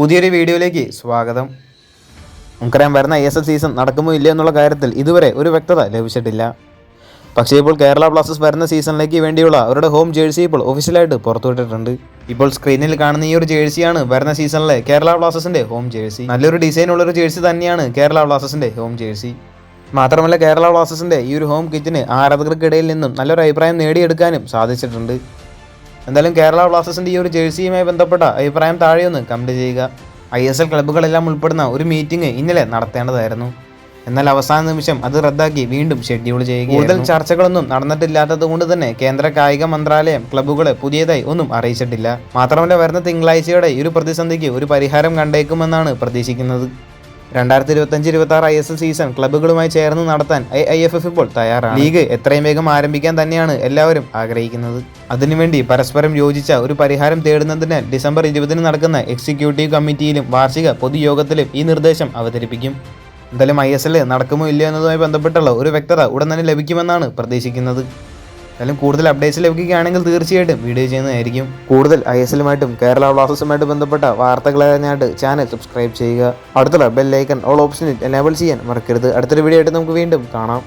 പുതിയൊരു വീഡിയോയിലേക്ക് സ്വാഗതം. നമുക്കറിയാം വരുന്ന ഐ എസ് എൽ സീസൺ നടക്കുമോ ഇല്ലയോ എന്നുള്ള കാര്യത്തിൽ ഇതുവരെ ഒരു വ്യക്തത ലഭിച്ചിട്ടില്ല. പക്ഷേ ഇപ്പോൾ കേരള ബ്ലാസ്റ്റേഴ്സ് വരുന്ന സീസണിലേക്ക് വേണ്ടിയുള്ള അവരുടെ ഹോം ജേഴ്സി ഇപ്പോൾ ഒഫീഷ്യലായിട്ട് പുറത്തുവിട്ടിട്ടുണ്ട്. ഇപ്പോൾ സ്ക്രീനിൽ കാണുന്ന ഈ ഒരു ജേഴ്സിയാണ് വരുന്ന സീസണിലെ കേരള ബ്ലാസ്റ്റേഴ്സിന്റെ ഹോം ജേഴ്സി നല്ലൊരു ഡിസൈൻ ഉള്ള ഒരു ജേഴ്സി തന്നെയാണ് കേരള ബ്ലാസ്റ്റേഴ്സിന്റെ ഹോം ജേഴ്സി മാത്രമല്ല കേരള ബ്ലാസ്റ്റേഴ്സിന്റെ ഈ ഒരു ഹോം കിറ്റിന് ആരാധകർക്കിടയിൽ നിന്നും നല്ലൊരു അഭിപ്രായം നേടിയെടുക്കാനും സാധിച്ചിട്ടുണ്ട്. എന്തായാലും കേരള ബ്ലാസ്റ്റേഴ്സിന്റെ ഈ ഒരു ജേഴ്സിയുമായി ബന്ധപ്പെട്ട അഭിപ്രായം താഴെയൊന്ന് കമന്റ് ചെയ്യുക. ഐ എസ് എൽ ക്ലബ്ബുകളെല്ലാം ഉൾപ്പെടുന്ന ഒരു മീറ്റിംഗ് ഇന്നലെ നടത്തേണ്ടതായിരുന്നു. എന്നാൽ അവസാന നിമിഷം അത് റദ്ദാക്കി വീണ്ടും ഷെഡ്യൂൾ ചെയ്യുക കൂടുതൽ ചർച്ചകളൊന്നും നടന്നിട്ടില്ലാത്തത് കൊണ്ട് തന്നെ കേന്ദ്ര കായിക മന്ത്രാലയം ക്ലബ്ബുകളെ പുതിയതായി ഒന്നും അറിയിച്ചിട്ടില്ല. മാത്രമല്ല വരുന്ന തിങ്കളാഴ്ചയോടെ ഈ ഒരു പ്രതിസന്ധിക്ക് ഒരു പരിഹാരം കണ്ടേക്കുമെന്നാണ് പ്രതീക്ഷിക്കുന്നത്. രണ്ടായിരത്തി ഇരുപത്തഞ്ച് ഇരുപത്തി ആറ് ഐ എസ് എൽ സീസൺ ക്ലബ്ബുകളുമായി ചേർന്ന് നടത്താൻ ഐ ഐ എഫ് എഫ് ഇപ്പോൾ തയ്യാറാണ്. ലീഗ് എത്രയും വേഗം ആരംഭിക്കാൻ തന്നെയാണ് എല്ലാവരും ആഗ്രഹിക്കുന്നത്. അതിനുവേണ്ടി പരസ്പരം യോജിച്ച ഒരു പരിഹാരം തേടുന്നതിനാൽ ഡിസംബർ ഇരുപതിന് നടക്കുന്ന എക്സിക്യൂട്ടീവ് കമ്മിറ്റിയിലും വാർഷിക പൊതുയോഗത്തിലും ഈ നിർദ്ദേശം അവതരിപ്പിക്കും. എന്തായാലും ഐ എസ് എൽ നടക്കുമോ ഇല്ലയോ എന്നതുമായി ബന്ധപ്പെട്ടുള്ള ഒരു വ്യക്തത ഉടൻ തന്നെ ലഭിക്കുമെന്നാണ് പ്രതീക്ഷിക്കുന്നത്. എന്തായാലും കൂടുതൽ അപ്ഡേറ്റ്സ് ലഭിക്കുകയാണെങ്കിൽ തീർച്ചയായിട്ടും വീഡിയോ ചെയ്യുന്നതായിരിക്കും. കൂടുതൽ ഐ എസ് എല്ലുമായിട്ടും കേരള ബ്ലാസ്റ്റേഴ്സുമായിട്ട് ബന്ധപ്പെട്ട വാർത്തകൾ അറിഞ്ഞായിട്ട് ചാനൽ സബ്സ്ക്രൈബ് ചെയ്യുക. അടുത്തുള്ള ബെൽ ഐക്കൺ ഓൾ ഓപ്ഷനിൽ എനേബിൾ ചെയ്യാൻ മറക്കരുത്. അടുത്തൊരു വീഡിയോ ആയിട്ട് നമുക്ക് വീണ്ടും കാണാം.